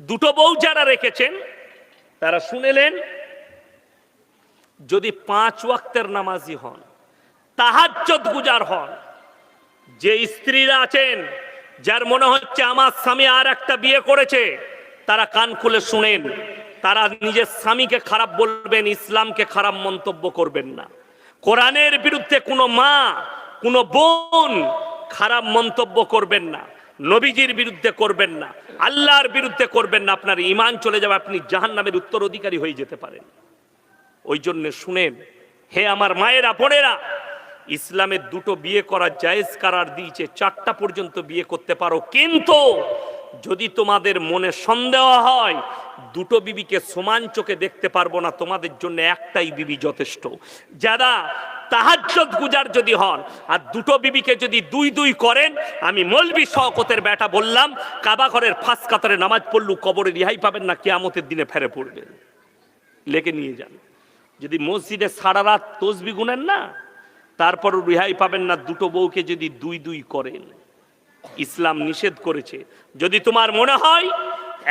দুটো বউ যারা রেখেছেন, তারা শুনেলেন, যদি পাঁচ ওয়াক্তের নামাজি হন তাহাজ্জত গুজার হন, যে স্ত্রীরা আছেন, যার মনে হচ্ছে আমার স্বামী আর একটা বিয়ে করেছে, তারা কান খুলে শুনেন, তারা নিজের স্বামীকে খারাপ বলবেন, ইসলামকে খারাপ মন্তব্য করবেন না। কোরআনের বিরুদ্ধে কোনো মা, কোনো বোন খারাপ মন্তব্য করবেন না। নবীজির বিরুদ্ধে করবেন না, আল্লাহর বিরুদ্ধে করবেন না, আপনার ইমান চলে যাবে, আপনি জাহান নামের উত্তরাধিকারী হয়ে যেতে পারেন। ওই জন্য শুনেন, হে আমার মায়েরা, বোনেরা ইসলামের দুটো বিয়ে করার জায়েজ কারার দিয়েছে, চারটা পর্যন্ত বিয়ে করতে পারো, কিন্তু যদি তোমাদের মনে সন্দেহ হয়, দুটো বিবিকে সমান চোখে দেখতে পারব না, তোমাদের জন্য একটাই বিবি যথেষ্ট। যারা গুজার যদি হন, আর দুটো বিবিকে যদি দুই দুই করেন, আমি মলবি শওকতের বেটা বললাম, কাবা ঘরের ফাঁস কাতারে নামাজ পড়লু, কবরে রিহাই পাবেন না, কেয়ামতের দিনে ফেরে পড়বেন। লেকে নিয়ে যান। যদি মসজিদে সারা রাত তসবি গুনেন না তারপর রেহাই পাবেন না, দুটো বউকে যদি দুই দুই করেন। ইসলাম নিষেধ করেছে। যদি তোমার মনে হয়,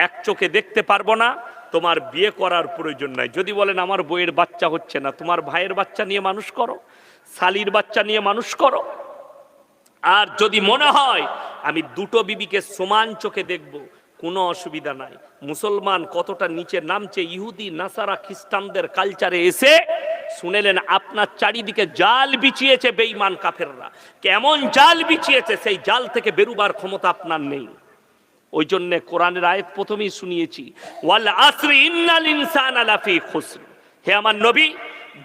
এক চোখে দেখতে পারব না, তোমার বিয়ে করার প্রয়োজন নাই। যদি বলেন, আমার বইয়ের বাচ্চা হচ্ছে না, তোমার ভাইয়ের বাচ্চা নিয়ে মানুষ করো, শালির বাচ্চা নিয়ে মানুষ করো। আর যদি মনে হয়, আমি দুটো বিবিকে সমান চোখে দেখব, কোনো অসুবিধা নাই। মুসলমান কতটা নিচে নামছে, ইহুদি, নাসারা, খ্রিস্টানদের কালচারে এসে শুনেলেন, আপনার চারিদিকে জাল বিছিয়েছে বেঈমান কাফেররা। কেমন জাল বিছিয়েছে, সেই জাল থেকে বেরুবার ক্ষমতা আপনার নেই। ওই জন্য কোরআনের আয়াত প্রথমেই শুনিয়েছি, ওয়াল আসরি ইন্নাল ইনসানা লাফি খুসর। হে আমার নবী,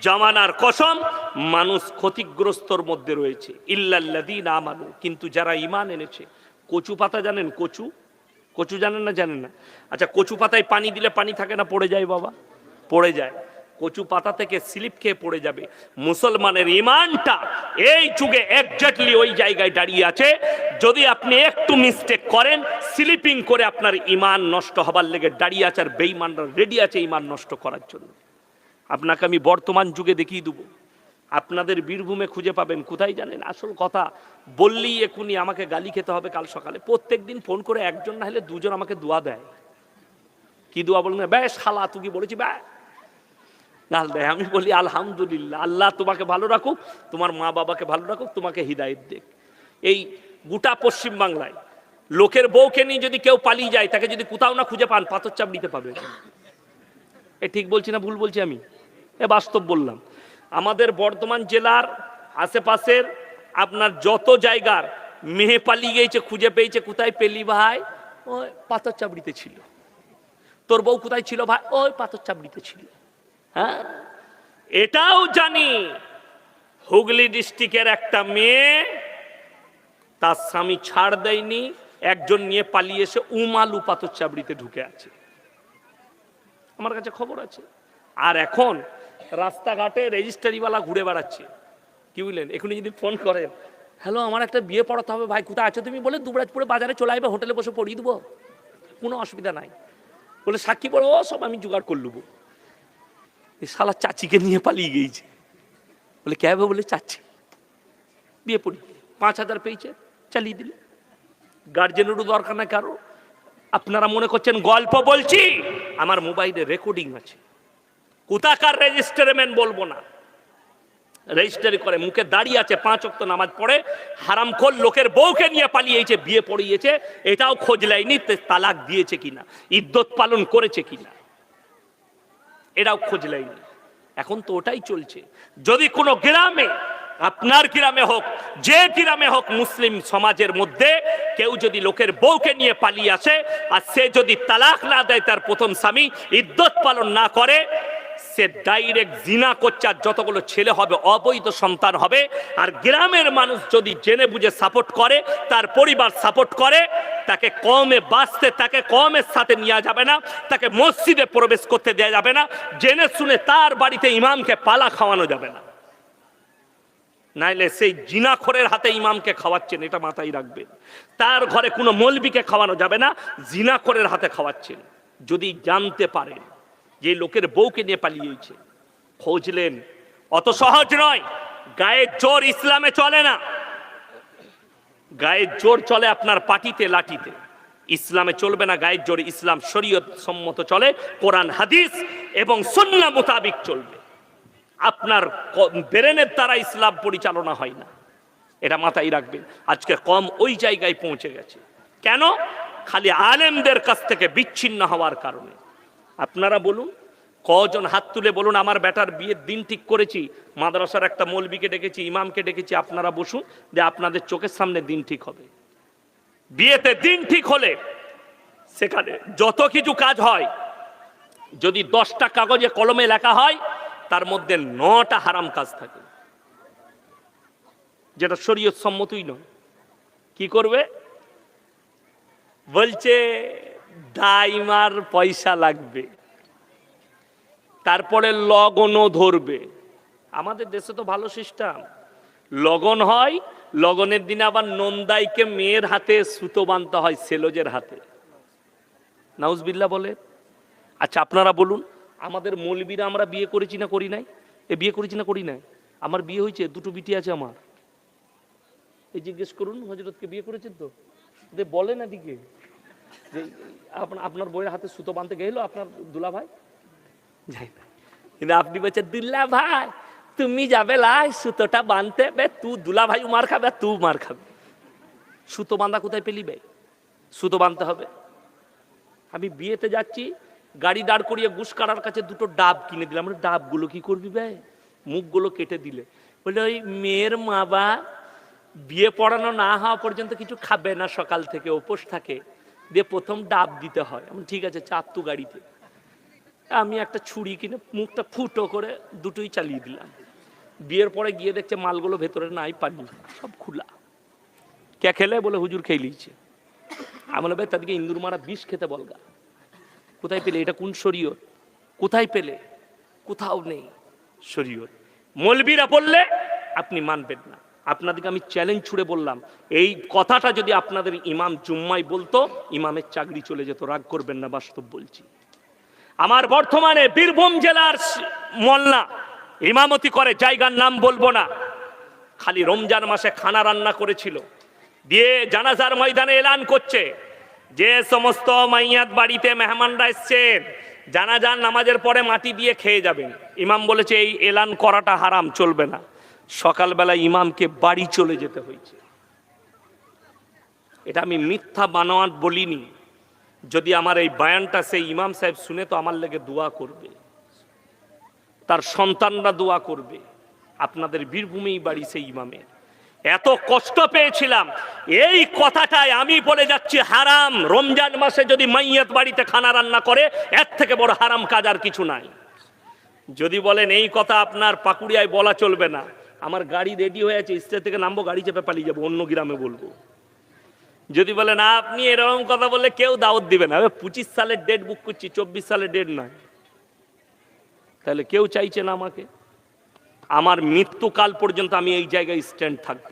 জামানার কসম, মানুষ ক্ষতিগ্রস্তর মধ্যে রয়েছে। ইল্লাল্লাযীনা আমানু, কিন্তু যারা ঈমান এনেছে, কচু পাতা জানেন? কচু? কচু জানেন না? জানেন না। আচ্ছা কচু পাতায় পানি দিলে পানি থাকে না? পড়ে যায় বাবা? পড়ে যায়। কচু পাতা থেকে স্লিপ খেয়ে পড়ে যাবে। মুসলমানের ইমানটা এই যুগে একজাক্টলি ওই জায়গায় দাঁড়িয়ে আছে। যদি আপনি একটু মিস্টেক করেন স্লিপিং করে আপনার ইমান নষ্ট হবার লেগে দাঁড়িয়ে আছে আর বেইমানরা রেডি আছে ইমান নষ্ট করার জন্য। আপনাকে আমি বর্তমান যুগে দেখিয়ে দেবো। আপনাদের বীরভূমে খুঁজে পাবেন, কোথায় জানেন? আসল কথা, বললেই এখনই আমাকে গালি খেতে হবে কাল সকালে। প্রত্যেক দিন ফোন করে একজন না হলে দুজন আমাকে দোয়া দেয়। কি দোয়া বলুন? ব্যাস খালা, তুই কি বলেছি? ব্যা গাল দেয়। আমি বলি, আলহামদুলিল্লাহ, আল্লাহ তোমাকে ভালো রাখুক, তোমার মা বাবাকে ভালো রাখুক, তোমাকে হৃদায়ত দেখ এই গোটা পশ্চিম বাংলায় লোকের বউকে নিয়ে যদি কেউ পালিয়ে যায়, তাকে যদি কোথাও না খুঁজে পান, পাথর চাপ নিতে পাবে এ ঠিক বলছি না ভুল বলছি আমি? এ বাস্তব বললাম। আমাদের বর্ধমান জেলার আশেপাশের আপনার যত জায়গার মেহে পালিয়ে গিয়েছে, খুঁজে পেয়েছে, কোথায় পেলি ভাই? ওই পাথর চাবড়িতে ছিল। তোর বউ কোথায় ছিল ভাই? ওই পাথর চাবড়িতে ছিল। হ্যাঁ? এটাও জানি। হুগলি ডিস্ট্রিক্টের একটা মেয়ে, তার স্বামী ছাড় দেয়নি, একজন নিয়ে পালিয়ে এসে উমালু পাথর চাবড়িতে ঢুকে আছে। আমার কাছে খবর আছে। আর এখন রাস্তাঘাটে রেজিস্ট্রারিওয়ালা ঘুরে বেড়াচ্ছে। কি বুঝলেন এখনই যদি ফোন করেন। হ্যালো, আমার একটা বিয়ে পড়াতে হবে ভাই, কোথায় আছো তুমি? বলে দুবরাজপুরে বাজারে চলে আসবে, হোটেলে বসে পড়িয়ে দেবো। কোনো অসুবিধা নাই। বলে সাক্ষী পড়ো সব আমি জোগাড় করে শালা চাচিকে নিয়ে পালিয়ে গিয়েছে। বলে, কে হবে বলে চাচ্ছি বিয়ে পড়ি। পাঁচ হাজার পেয়েছে, চালিয়ে দিলে। গার্জেনেরও দরকার না কারও। আপনারা মনে করছেন গল্প বলছি? আমার মোবাইলে রেকর্ডিং আছে। কোথাকার রেজিস্টারমেন্ট বলব না। রেজিস্টারি করে, মুখে দাঁড়িয়ে আছে, পাঁচ অক্ত নামাজ পড়ে, হারামখোর লোকের বউকে নিয়ে পালিয়েছে, বিয়ে পড়িয়েছে, এটাও খোঁজ লাইনি তালাক দিয়েছে কিনা, ইদ্যত পালন করেছে কিনা। এটাও খোঁজ লাইনি এখন তো ওটাই চলছে। যদি কোনো গ্রামে, আপনার গ্রামে হোক, যে গ্রামে হোক মুসলিম সমাজের মধ্যে কেউ যদি লোকের বউকে নিয়ে পালিয়ে আসে, আর সে যদি তালাক না দেয় তার প্রথম স্বামী ইদ্যত পালন না করে সে ডাইরেক্ট জিনা করছে আর যতগুলো ছেলে হবে, অবৈধ সন্তান হবে। আর গ্রামের মানুষ যদি জেনে বুঝে সাপোর্ট করে, তার পরিবার সাপোর্ট করে, তাকে কমে বাঁচতে, তাকে কমের সাথে নেওয়া যাবে না, তাকে মসজিদে প্রবেশ করতে দেওয়া যাবে না, জেনে শুনে তার বাড়িতে ইমামকে পালা খাওয়ানো যাবে না। নাইলে সেই জিনাখরের হাতে ইমামকে খাওয়াচ্ছেন, এটা মাথায় রাখবেন। তার ঘরে কোনো মলবিকে খাওয়ানো যাবে না, জিনাখরের হাতে খাওয়াচ্ছেন। যদি জানতে পারেন যে লোকের বউকে নিয়ে পালিয়েছে খোঁজলেন। অত সহজ নয়। গায়ের জোর ইসলামে চলে না। গায়ের জোর চলে আপনার পাটিতে, লাঠিতে। ইসলামে চলবে না গায়ের জোর ইসলাম শরীয়ত সম্মত চলে, কোরআন, হাদিস এবং সন্না মোতাবিক চলবে। আপনার ব্রেনের দ্বারা ইসলাম পরিচালনা হয় না। এটা মাথায় রাখবেন। আজকে কম ওই জায়গায় পৌঁছে গেছে। কেন? খালি আলেমদের কাছ থেকে বিচ্ছিন্ন হওয়ার কারণে। আপনারা বলুন, কজন হাত তুলে বলুন, আমার বেটার বিয়ের দিন ঠিক করেছি, মাদ্রাসার একটা মৌলবিকে ডেকেছি, ইমামকে ডেকেছি, আপনারা বসুন যে আপনাদের চোখের সামনে দিন ঠিক হবে। বিয়েতে দিন ঠিক হলে সেখানে যত কিছু কাজ হয়, যদি দশটা কাগজে কলমে লেখা হয়, তার মধ্যে নটা হারাম কাজ থাকে। যেটা শরীয়ত সম্মতই নয়। কি করবে? বলছে ডাইমার পয়সা লাগবে। তারপরে লগনও ধরবে। আমাদের দেশে তো ভালো সিস্টেম। লগন হয়, লগনের দিনে আবার নন্দাইকে মেয়ের হাতে সুতো বানতে হয়, সেলোজের হাতে। নাউজবিল্লা বলে। আচ্ছা আপনারা বলুন, আমাদের মৌলবীরা আমরা বিয়ে করেছি না করি নাই? এ বিয়ে করেছি না করি নাই? আমার বিয়ে হয়েছে, দুটো বিটি আছে আমার। এই জিজ্ঞেস করুন, হজরতকে বিয়ে করেছেন তো? বলে না এদিকে যে আপনা- আপনার বইয়ের হাতে সুতো বাঁধতে গেল আপনার দুলা ভাই যাই না কিন্তু আপনি বলছেন দুল্লা ভাই তুমি যাবে লাই, সুতোটা বাঁধতে বে, তু দুলা ভাই মার খাবে, তু মার খাবে। সুতো বাঁধা কোথায় পেলি বে? সুতো বাঁধতে হবে। আমি বিয়েতে যাচ্ছি, গাড়ি দাঁড় করিয়ে গুস কাটার কাছে দুটো ডাব কিনে দিলাম। ডাবগুলো কি করবি বে? মুখগুলো কেটে দিলে। বলে, ওই মেয়ের মা বা বিয়ে পড়ানো না হওয়া পর্যন্ত কিছু খাবে না সকাল থেকে, উপোস থাকে। দিয়ে প্রথম ডাব দিতে হয়। আমি ঠিক আছে, চাপ তু গাড়িতে। আমি একটা ছুরি কিনে মুখটা ফুটো করে দুটোই চালিয়ে দিলাম। বিয়ের পরে গিয়ে দেখছে মালগুলো ভেতরে নাই, পানি, সব খোলা। কে খেলে? বলে, হুজুর খেয়ে লিয়েছে আমি বলে, ভাই, তাদেরকে ইন্দুর মারা বিষ খেতে বলগা। কোথায় পেলে? এটা কোন শরীয়ত? কোথায় পেলে? কোথাও নেই শরীয়ত। মলবিরা বললে, আপনি মানবেন না। আপনাদেরকে আমি চ্যালেঞ্জ ছুড়ে বললাম। এই কথাটা যদি আপনাদের ইমাম জুম্মাই বলতো, ইমামের চাকরি চলে যেত, রাগ করবেন না, বাস্তব বলছি। আমার বর্তমানে বীরভূম জেলার মল্লা, ইমামতি করে, জায়গার নাম বলব না। খালি রমজান মাসে খানা রান্না করেছিল। দিয়ে জানাজার ময়দানে এলান করছে। যে সমস্ত মাইয়াত বাড়িতে মেহমানরা এসছেন জানাজার নামাজের পরে মাটি দিয়ে খেয়ে যাবেন ইমাম বলেছে, এই এলান করাটা হারাম, চলবে না। সকালবেলা ইমামকে বাড়ি চলে যেতে হয়েছে। এটা আমি মিথ্যা বানোয়াট বলিনি। যদি আমার এই বায়ানটা সেই ইমাম সাহেব শুনে তো আমার লেগে দোয়া করবে। তার সন্তানরা দোয়া করবে। আপনাদের বীরভূমেই বাড়ি সেই ইমামের। এত কষ্ট পেয়েছিলাম। এই কথাটাই আমি বলে যাচ্ছি, হারাম। রমজান মাসে যদি মাইয়াত বাড়িতে খানা রান্না করে, এর থেকে বড় হারাম কাজ আর কিছু নাই। যদি বলেন, এই কথা আপনার পাকুড়িয়ায় বলা চলবে না। আমার গাড়ি রেডি হয়ে আছে স্টেজ থেকে নামবো, গাড়ি চেপে পালিয়ে যাব, অন্য গ্রামে বলব। যদি বলেন আপনি এরকম কথা বললে কেউ দাওয়াত দিবে না। পঁচিশ সালের ডেট বুক করছি, চব্বিশ সালের ডেট নয়। তাহলে কেউ চাইছে না আমাকে? আমার মৃত্যুকাল পর্যন্ত আমি এই জায়গায় স্ট্যান্ড থাকব।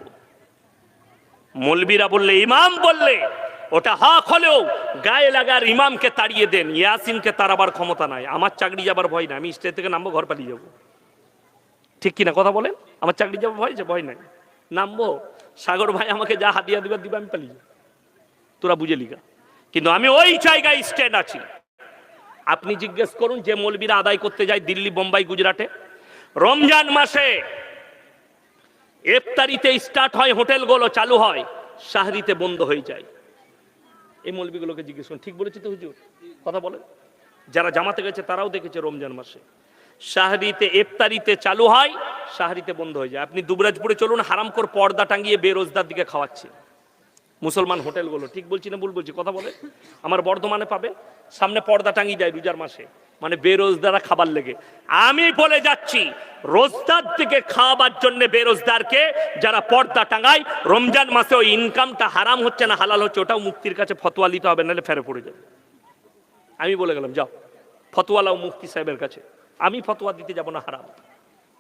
মলবিরা বললে, ইমাম বললে, ওটা হক হলেও গায়ে লাগার ইমামকে তাড়িয়ে দেন, ইয়াসিনকে তাড়াবার ক্ষমতা নাই। আমার চাকরি যাবার ভয় নাই, আমি স্টেজ থেকে নামবো, ঘর পালিয়ে যাব। ঠিক কিনা কথা বলেন? আমার চাকরি যাবার ভয় আছে ভয় নাই। নামবো। সাগর ভাই আমাকে যা হাতিয়া দিবার দিবে আমি পালিয়ে তোরা বুঝে লিগা কিন্তু আমি ওই জায়গায় স্ট্যান্ড আছি। আপনি জিজ্ঞেস করুন যে মৌলবীরা আদায় করতে যায় দিল্লি, বোম্বাই, গুজরাটে? রমজান মাসে ইফতারিতে স্টার্ট হয় হোটেলগুলো চালু হয়, শাহরিতে বন্ধ হয়ে যায়। এই মৌলবীগুলোকে জিজ্ঞেস করুন। ঠিক বলেছি তো হুজুর? কথা বলেন। যারা জামাতে গেছে তারাও দেখেছে রমজান মাসে। শাহরিতে ইফতারিতে চালু হয়, শাহরিতে বন্ধ হয়ে যায়। আপনি দুবরাজপুরে চলুন হারামকর পর্দা টাঙ্গিয়ে বেরোজদার দিকে খাওয়াচ্ছে। মুসলমান হোটেলগুলো, ঠিক বলছি না ভুল বলছি, কথা বলে? আমার বর্ধমানে পাবেন, সামনে পর্দা টাঙিয়ে যায় রোজার মাসে। মানে বেরোজদারা খাবার লেগে। আমি বলে যাচ্ছি, রোজদার থেকে খাওয়াবার জন্য বেরোজদারকে যারা পর্দা টাঙায়, রমজান মাসে ওই ইনকামটা হারাম হচ্ছে না হালাল হচ্ছে, ওটাও মুক্তির কাছে ফতোয়া নিতে হবে, নাহলে ফেরে পড়ে যাবে। আমি বলে গেলাম, যাও। ফতোয়ালাও মুফতি সাহেবের কাছে। আমি ফতোয়া দিতে যাব না, হারাম।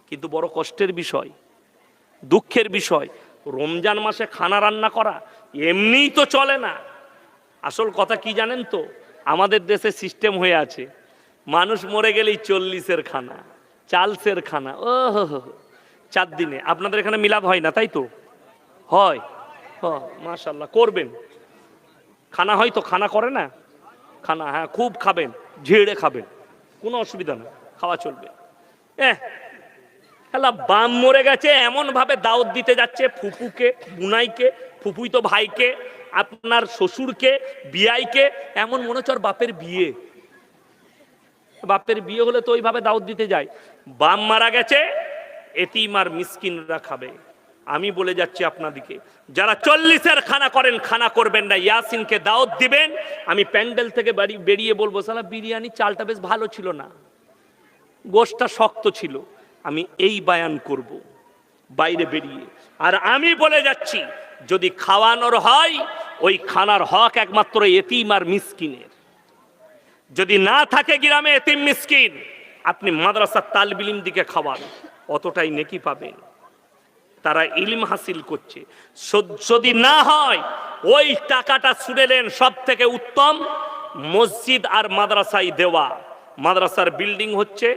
কিন্তু বড় কষ্টের বিষয়, দুঃখের বিষয়, রমজান মাসে খানা রান্না করা এমনিই তো চলে না। আসল কথা কি জানেন তো? আমাদের দেশে সিস্টেম হয়ে আছে, মানুষ মরে গেলেই চল্লিশের খানা চালসের খানা ও। চার দিনে। আপনাদের এখানে মিলাদ হয় না, তাই তো? হয় হ মাশাল্লাহ করবেন। খানা হয় তো খানা করে না? খানা হ্যাঁ খুব খাবেন, ঝেড়ে খাবেন, কোনো অসুবিধা না। খাওয়া চলবে। হ্যাঁ বাম মরে গেছে এমন ভাবে দাওয়াত দিতে যাচ্ছে ফুপুকে, বুনাইকে ফুপুই তো ভাইকে, আপনার শ্বশুরকে, বিয়াইকে, এমন মনে হচ্ছে বাপের বিয়ে। বাপের বিয়ে হলে তো ওইভাবে দাওয়াত দিতে যায়। বাম মারা গেছে, এতিম আর মিসকিনরা খাবে। আমি বলে যাচ্ছি আপনাদিকে, যারা চল্লিশের খানা করেন, খানা করবেন না। ইয়াসিনকে দাওয়াত দিবেন, আমি প্যান্ডেল থেকে বাড়ি বেরিয়ে বলব সালা বিরিয়ানি চালটা বেশ ভালো ছিল না। গোষ্ঠটা শক্ত ছিল। আমি এই বায়ান করব, বাইরে বেরিয়ে। আর আমি বলে যাচ্ছি, যদি খাওয়ানোর হয়, ওই খানার হক একমাত্র এতিম আর মিসকিনের। যদি না থাকে গ্রামে এতিম মিসকিন, আপনি মাদ্রাসার তালবিলিম দিকে খাওয়ান, অতটাই নেকি পাবেন। তারা ইলিম হাসিল করছে। যদি না হয়, ওই টাকাটা ছুড়েলেন সব থেকে উত্তম মসজিদ আর মাদ্রাসায় দেওয়া। মাদ্রাসার বিল্ডিং হচ্ছে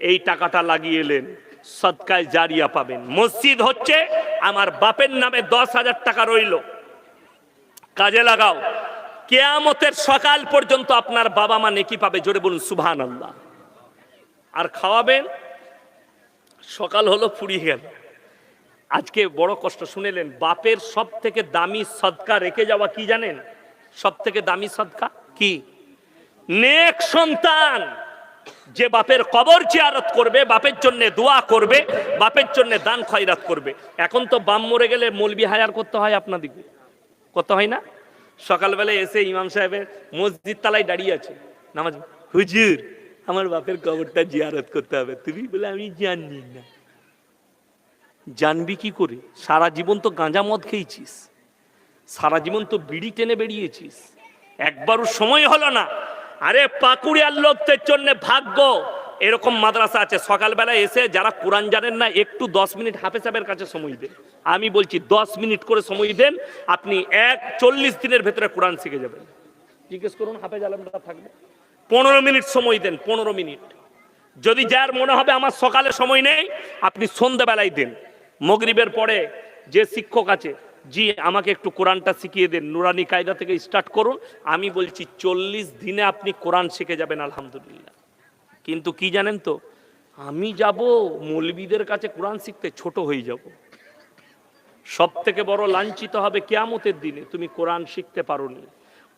এই টাকাটা লাগিয়ে এলেন। সদকায় জারিয়া পাবেন। মসজিদ হচ্ছে আমার বাপের নামে দশ হাজার টাকা রইল। কাজে লাগাও। কেয়ামতের সকাল পর্যন্ত আপনার বাবা মা নেকি পাবে, জোরে বলুন সুবহান আল্লাহ আর খাওয়াবেন? সকাল হলো ফুরিয়ে গেল। আজকে বড় কষ্ট, শুনেলেন, বাপের সব থেকে দামি সদকা রেখে যাওয়া কি জানেন? সব থেকে দামি সদকা কি? নেক সন্তান! যে বাপের কবর জিয়ারত করবে, বাপের জন্য দোয়া করবে, বাপের জন্য দান খয়রাত করবে। এখন তো বাম মরে গেলে মলবি হায়ার করতে হয় আপনাদিকে করতে হয় না? সকালবেলা এসে ইমাম সাহেবের মসজিদ তালায় দাঁড়িয়ে আছে। নামাজ হুজুর, আমার বাপের কবরটা জিয়ারত করতে হবে। তুমি বলে আমি জানি না। জানবি কি করে? সারা জীবন তো গাঁজা মদ খেয়েছিস। সারা জীবন তো বিড়ি টেনে বেরিয়েছিস একবারও সময় হলো না। আরে পাকুড়িয়ার লোকদের জন্য ভাগ্য। এরকম মাদ্রাসা আছে, সকালবেলা এসে যারা কোরআন জানেন না, একটু দশ মিনিট হাফে সাহেবের কাছে সময় দেন। আমি বলছি, দশ মিনিট করে সময় দেন, আপনি এক চল্লিশ দিনের ভেতরে কোরআন শিখে যাবেন। জিজ্ঞেস করুন, হাফেজ আলমরা থাকবে? পনেরো মিনিট সময় দেন, পনেরো মিনিট। যদি যার মনে হবে, আমার সকালে সময় নেই আপনি সন্ধ্যাবেলায় দেন। মগরিবের পরে যে শিক্ষক আছে জি, আমাকে একটু কোরআনটা শিখিয়ে দেন। নুরানি কায়দা থেকে স্টার্ট করুন। আমি বলছি, চল্লিশ দিনে আপনি কোরআন শিখে যাবেন, আলহামদুলিল্লাহ। কিন্তু কি জানেন তো, আমি যাব, মৌলবীদের কাছে কোরআন শিখতে ছোট হয়ে যাব। সব থেকে বড় লাঞ্ছিত হবে কেয়ামতের দিনে, তুমি কোরআন শিখতে পারোনি।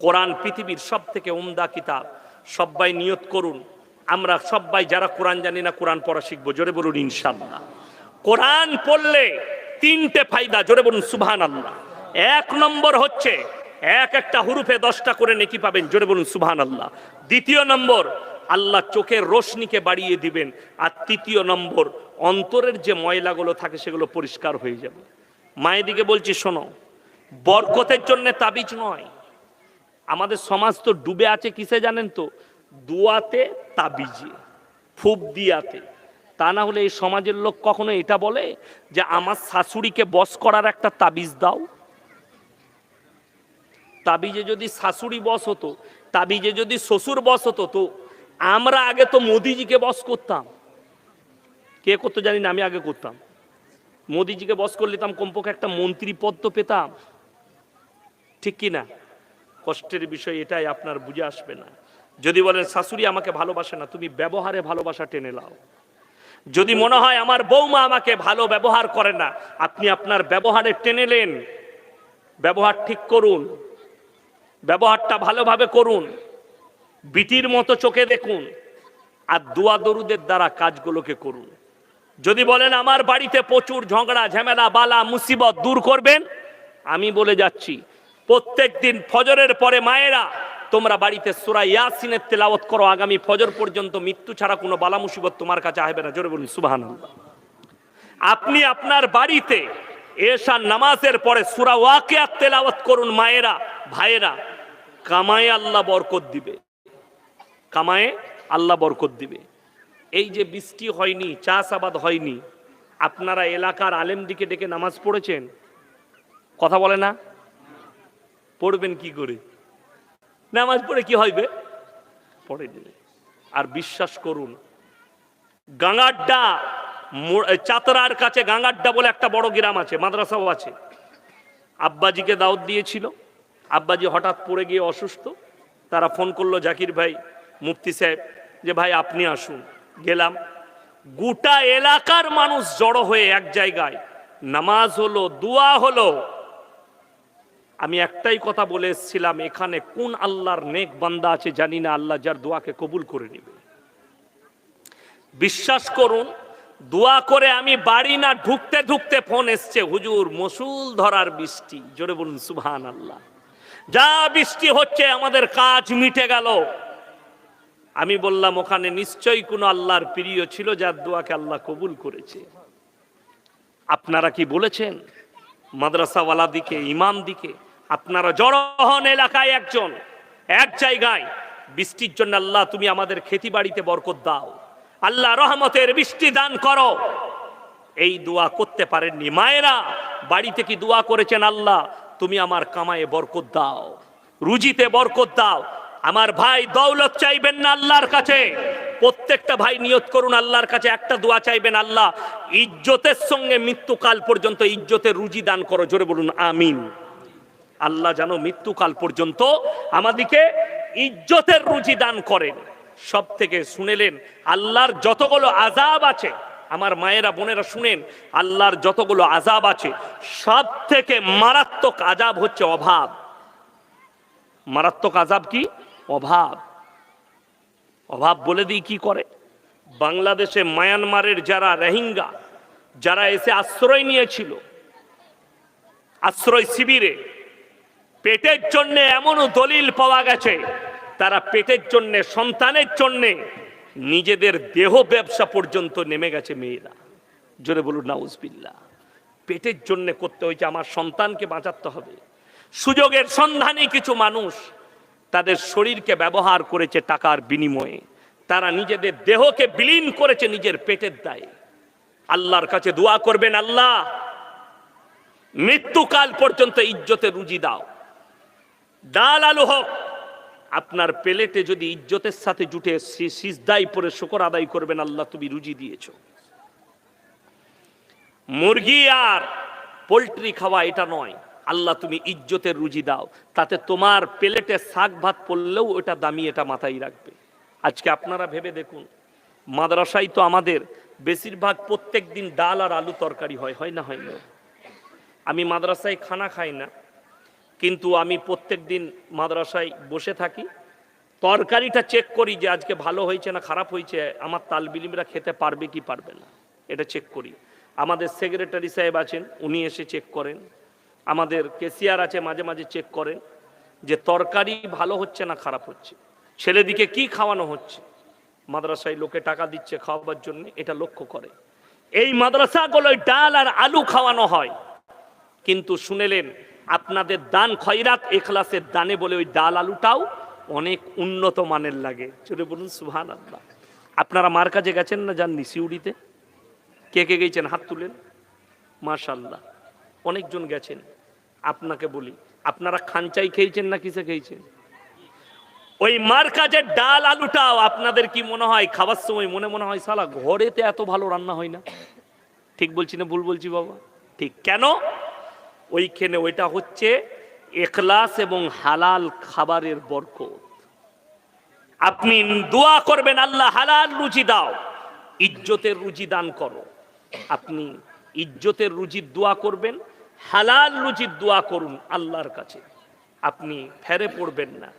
কোরআন পৃথিবীর সব থেকে উমদা কিতাব। সবাই নিয়ত করুন। আমরা সবাই যারা কোরআন জানি না, কোরআন পড়া শিখব। জোরে বলুন ইনশাল্লাহ কোরআন পড়লে তিনটে ফায়দা, জোরে বলুন সুবহান আল্লাহ এক নম্বর হচ্ছে, এক একটা হুরুফে দশটা করে নেকি পাবেন, জোরে বলুন সুবহান আল্লাহ দ্বিতীয় নম্বর, আল্লাহ চোখের রোশনিকে বাড়িয়ে দিবেন। আর তৃতীয় নম্বর, অন্তরের যে ময়লাগুলো থাকে সেগুলো পরিষ্কার হয়ে যাবে। মায়ের দিকে বলছি, শোনো, বরকতের জন্য তাবিজ নয়। আমাদের সমাজ তো ডুবে আছে, কিসে জানেন তো? দুয়াতে তাবিজে ফুপ দিয়াতে তা না হলে এই সমাজের লোক কখনো এটা বলে যে আমার শাশুড়িকে বস করার একটা তাবিজ দাও? তাবিজে যদি শাশুড়ি বস হতো, তাবিজে যদি শ্বশুর বস হতো, তো আমরা আগে তো মোদিজিকে বস করতাম। কে করতো জানি না, আমি আগে করতাম। মোদিজিকে বস করে নিতাম কমপক্ষে একটা মন্ত্রী পদ তো পেতাম। ঠিক কি না? কষ্টের বিষয় এটাই, আপনার বুঝে আসবে না। যদি বলেন, শাশুড়ি আমাকে ভালোবাসে না, তুমি ব্যবহারে ভালোবাসা টেনে লাও যদি মনে হয় আমার বৌমা আমাকে ভালো ব্যবহার করে না, আপনি আপনার ব্যবহারে টেনেলেন ব্যবহার ঠিক করুন। ব্যবহারটা ভালোভাবে করুন। বিটির মতো চোখে দেখুন আর দোয়া দরুদের দ্বারা কাজগুলোকে করুন। যদি বলেন আমার বাড়িতে প্রচুর ঝগড়া, ঝামেলা, বালা, মুসিবত দূর করবেন, আমি বলে যাচ্ছি প্রত্যেক দিন ফজরের পরে মায়েরা তোমরা বাড়িতে সুরা ইয়াসিনের তেলাওয়াত করো, আগামী ফজর পর্যন্ত মৃত্যু ছাড়া কোনো বালা মুসিবত তোমার কাছে আসবে না। জোরে বলুন, সুবহানাল্লাহ। আপনি আপনার বাড়িতে এশার নামাজের পরে সুরা ওয়াকিয়াত তেলাওয়াত করুন, মায়েরা, ভাইয়েরা। কামায়ে আল্লাহ বরকত দিবে। কামায়ে আল্লাহ বরকত দিবে। এই যে বৃষ্টি হয়নি চাষাবাদ হয়নি, আপনারা এলাকার আলেমদিকে ডেকে নামাজ পড়েছেন? কথা বলে না? পড়বেন কি করে? নামাজ পড়ে কি হইবে? পড়ে দিলে আর বিশ্বাস করুন গাঙ্গাড্ডা চাতরার কাছে গাঙ্গাড্ডা বলে একটা বড় গ্রাম আছে, মাদ্রাসাও আছে। আব্বাজিকে দাওয়াত দিয়েছিল। আব্বাজি হঠাৎ পড়ে গিয়ে অসুস্থ। তারা ফোন করল জাকির ভাই, মুফতি সাহেব, যে ভাই আপনি আসুন। গেলাম। গোটা এলাকার মানুষ জড়ো হয়ে এক জায়গায়। নামাজ হলো, দোয়া হলো। আমি একটাই কথা বলে এসেছিলাম, এখানে কোন আল্লাহর নেক বান্দা আছে জানি না, আল্লাহ যার দোয়াকে কবুল করে নেবে। বিশ্বাস করুন, দোয়া করে আমি বাড়ি না ঢুকতে ঢুকতে ফোন এসছে, হুজুর মসুল ধরার বৃষ্টি। জোরে বলুন সুবহান আল্লাহ যা বৃষ্টি হচ্ছে, আমাদের কাজ মিটে গেল। আমি বললাম, ওখানে নিশ্চয়ই কোনো আল্লাহর প্রিয় ছিল যার দোয়াকে আল্লাহ কবুল করেছে। আপনারা কি বলেছেন? মাদ্রাসাওয়ালা দিকে, ইমাম দিকে? আপনারা জড়ো হন এলাকায় একজন, এক জায়গায়। বৃষ্টির জন্য আল্লাহ তুমি আমাদের খেতি বাড়িতে বরকত দাও। আল্লাহ রহমতের বৃষ্টি দান করো। এই দোয়া করতে পারেননি। মায়েরা, বাড়িতে কি দোয়া করেছেন আল্লাহ? তুমি আমার কামায়ে বরকত দাও, রুজিতে বরকত দাও। আমার ভাই দৌলত চাইবেন না আল্লাহর কাছে। প্রত্যেকটা ভাই নিয়ত করুন, আল্লাহর কাছে একটা দোয়া চাইবেন আল্লাহ। ইজ্জতের সঙ্গে মৃত্যুকাল পর্যন্ত ইজ্জতের রুজি দান করো। জোরে বলুন, আমিন। আল্লাহ যেন মৃত্যুকাল পর্যন্ত আমাদেরকে ইজ্জতের রুজি দান করেন। সব থেকে শুনেলেন, আল্লাহর যতগুলো আজাব আছে, আমার মায়েরা, বোনেরা শুনেন, আল্লাহর যতগুলো আজাব আছে সব থেকে মারাত্মক আজাব হচ্ছে অভাব। মারাত্মক আজাব কি? অভাব। অভাব বলে দিই কি করে? বাংলাদেশে মায়ানমারের যারা রোহিঙ্গা, যারা এসে আশ্রয় নিয়েছিল, আশ্রয় শিবিরে পেটের জন্য এমনও দলিল পাওয়া গেছে। তারা পেটের জন্য, সন্তানের জন্য নিজেদের দেহ ব্যবসা পর্যন্ত নেমে গেছে মেয়েরা। জোরে বলুন নাউজবিল্লা পেটের জন্য করতে হয়েছে, আমার সন্তানকে বাঁচাতে হবে। সুযোগের সন্ধানে কিছু মানুষ তাদের শরীরকে ব্যবহার করেছে টাকার বিনিময়ে। তারা নিজেদের দেহকে বিলীন করেছে নিজের পেটের দায়ে। আল্লাহর কাছে দোয়া করবেন, আল্লাহ, মৃত্যুকাল পর্যন্ত ইজ্জতে রুজি দাও। ডাল আলু হোক। আপনার প্লেটে যদি ইজ্জতের সাথে জুটে সিজদাই পরে শুকর আদায় করবেন, আল্লাহ তুমি রুজি দিয়েছ। মুরগি আর পোলট্রি খাওয়া এটা নয়। আল্লাহ তুমি ইজ্জতের রুজি দাও। তাতে তোমার প্লেটে শাক ভাত পড়লেও ওটা দামি, এটা মাথায় রাখবে। আজকে আপনারা ভেবে দেখুন, মাদ্রাসায় তো আমাদের বেশিরভাগ প্রত্যেক দিন ডাল আর আলু তরকারি হয় হয় না হয় না? আমি মাদ্রাসায় খানা খাই না। কিন্তু আমি প্রত্যেক দিন মাদ্রাসায় বসে থাকি। তরকারিটা চেক করি যে আজকে ভালো হয়েছে না খারাপ হয়েছে, আমার তালবিলিমরা খেতে পারবে কি পারবে না, এটা চেক করি। আমাদের সেক্রেটারি সাহেব আছেন, উনি এসে চেক করেন। আমাদের কেসিয়ার আছে, মাঝে মাঝে চেক করেন যে তরকারি ভালো হচ্ছে না খারাপ হচ্ছে। ছেলেদিকে কি খাওয়ানো হচ্ছে? মাদ্রাসায় লোকে টাকা দিচ্ছে খাওয়াবার জন্য, এটা লক্ষ্য করে। এই মাদ্রাসাগুলোয় ডাল আর আলু খাওয়ানো হয়। কিন্তু শুনেলেন আপনাদের দান খয়রাত এখলাসের দানে বলে ওই ডাল আলুটাও অনেক উন্নত মানের লাগে। চলে বলুন সুহান আল্লাহ আপনারা মার কাছে গেছেন না যাননি সিউড়িতে? কে কে গেছেন? হাত তুলেন। মাশাল্লাহ অনেকজন গেছেন। আপনাকে বলি, আপনারা খানচাই খেয়েছেন না কিসে খেয়েছেন? ওই মার কাজের ডাল আলুটাও আপনাদের কি মনে হয়? খাবার সময় মনে মনে হয় সালা ঘরেতে এত ভালো রান্না হয় না? ঠিক বলছি না ভুল বলছি বাবা? ঠিক। কেন? ওইখানে ওইটা হচ্ছে এখলাস এবং হালাল খাবারের বরকত। আপনি দোয়া করবেন, আল্লাহ, হালাল রুচি দাও, ইজ্জতের রুচি দান করো। আপনি ইজ্জতের রুজির দোয়া করবেন, হালাল রুজির দোয়া করুন আল্লাহর কাছে। আপনি ফেরে পড়বেন না।